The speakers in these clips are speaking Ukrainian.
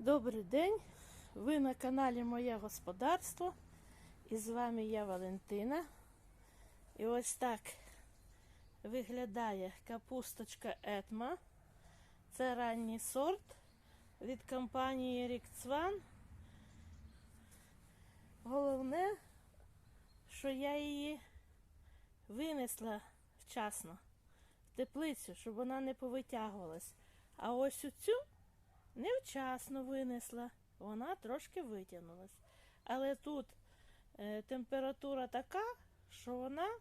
Добрий день! Ви на каналі Моє Господарство. І з вами я Валентина. І ось так виглядає капусточка Етма. Це ранній сорт від компанії Рікцван. Головне, що я її винесла вчасно в теплицю, щоб вона не повитягувалась. А ось оцю невчасно винесла, вона трошки витягнулась. Але тут е, температура така, що вона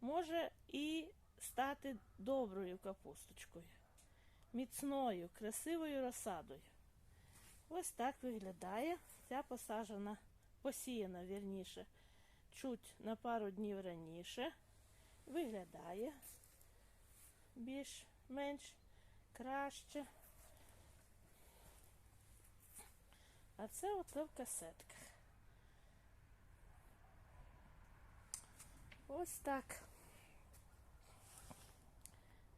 може і стати доброю капусточкою, міцною, красивою розсадою. Ось так виглядає. Ця посаджена, посіяна, вірніше, чуть на пару днів раніше. Виглядає більш-менш краще. А це ото в касетках. Ось так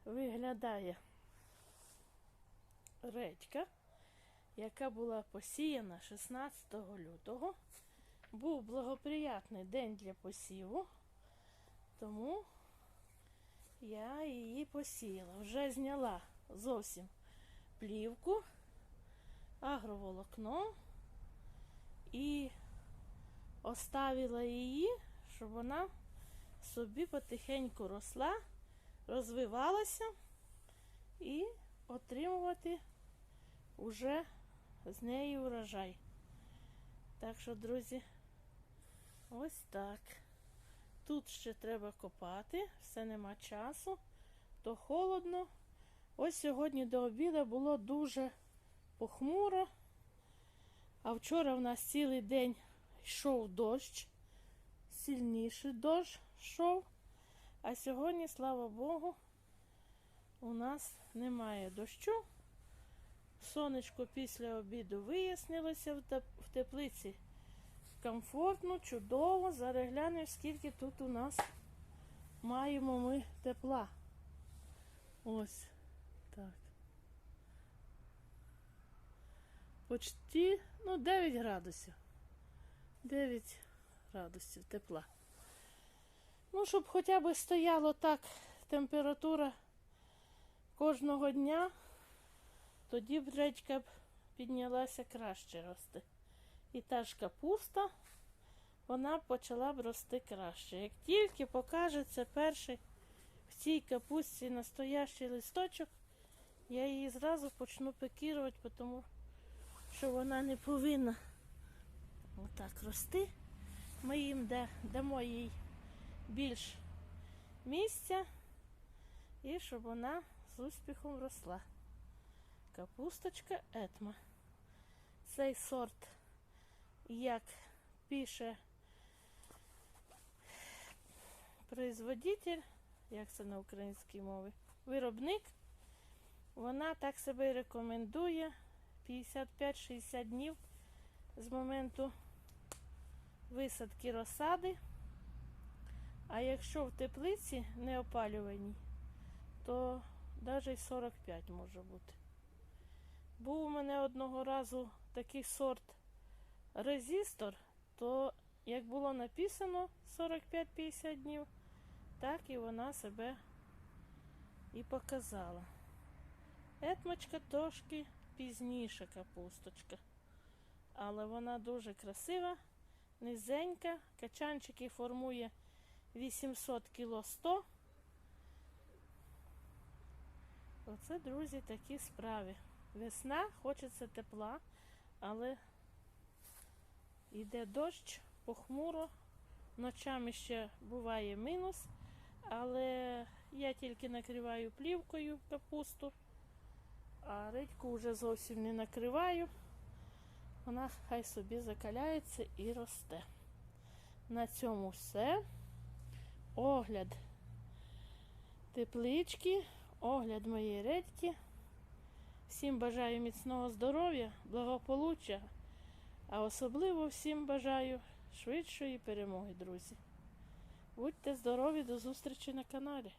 виглядає редька, яка була посіяна 16 лютого. Був благоприятний день для посіву, тому я її посіяла. Вже зняла зовсім плівку, агроволокно і оставила її, щоб вона собі потихеньку росла, розвивалася і отримувати уже з неї урожай. Так що, друзі, ось так. Тут ще треба копати, все нема часу, то холодно. Ось сьогодні до обіду було дуже похмуро. А вчора в нас цілий день йшов дощ, сильніший дощ йшов. А сьогодні, слава Богу, у нас немає дощу. Сонечко після обіду вияснилося в теплиці. Комфортно, чудово. Зараз глянемо, скільки тут у нас маємо ми тепла. Ось так. Почти ну, 9 градусів. 9 градусів тепла. Ну, щоб хоча б стояло так температура кожного дня, тоді б речка б піднялася краще рости. І та ж капуста, вона почала б рости краще. Як тільки покажеться перший в цій капусті настоящий листочок, я її зразу почну пекірувати, тому що вона не повинна отак рости. Ми їм дамо їй більш місця і щоб вона з успіхом росла. Капусточка етма. Цей сорт, як пише производитель, як це на українській мові, виробник, вона так себе рекомендує 55-60 днів з моменту висадки розсади. А якщо в теплиці не опалюваній, то навіть 45 може бути. Був у мене одного разу такий сорт резистор, то як було написано 45-50 днів, так і вона себе і показала. Етмочка трошки пізніша капусточка. Але вона дуже красива, низенька. Качанчики формує 800 кіло 100. Оце, друзі, такі справи. Весна, хочеться тепла, але йде дощ, похмуро. Ночами ще буває мінус, але я тільки накриваю плівкою капусту, редьку вже зовсім не накриваю. Вона хай собі закаляється і росте. На цьому все. Огляд теплички, огляд моєї редьки. Всім бажаю міцного здоров'я, благополуччя, а особливо всім бажаю швидшої перемоги, друзі. Будьте здорові, до зустрічі на каналі.